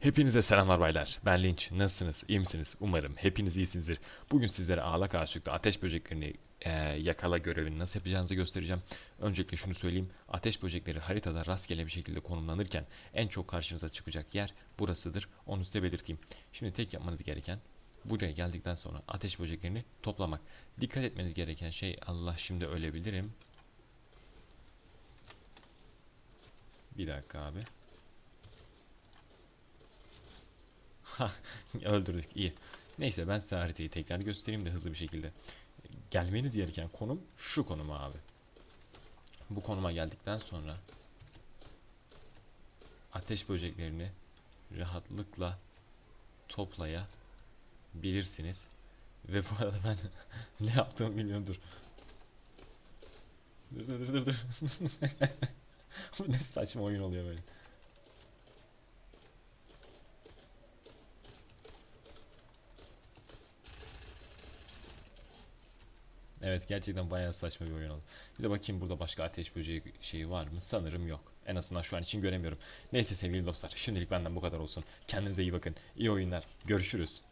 Hepinize selamlar baylar. Ben Linç. Nasılsınız? İyi misiniz? Umarım hepiniz iyisinizdir. Bugün sizlere ağlak ağaçlıkta ateş böceklerini eee, yakala görevini nasıl yapacağınızı göstereceğim. Öncelikle şunu söyleyeyim. Ateş böcekleri haritada rastgele bir şekilde konumlanırken en çok karşınıza çıkacak yer burasıdır. Onu size belirteyim. Şimdi tek yapmanız gereken buraya geldikten sonra ateş böceklerini toplamak. Dikkat etmeniz gereken şey Allah şimdi ölebilirim. Bir dakika abi. öldürdük iyi. Neyse ben size haritayı tekrar göstereyim de hızlı bir şekilde. Gelmeniz gereken konum şu konum abi. Bu konuma geldikten sonra ateş böceklerini rahatlıkla toplayabilirsiniz. Ve bu arada ben ne yaptığımı bilmiyorum dur. Dur dur dur dur. Bu ne saçma oyun oluyor böyle. Evet gerçekten bayağı saçma bir oyun oldu. Bir de bakayım burada başka ateş böceği şeyi var mı? Sanırım yok. En azından şu an için göremiyorum. Neyse sevgili dostlar şimdilik benden bu kadar olsun. Kendinize iyi bakın. İyi oyunlar. Görüşürüz.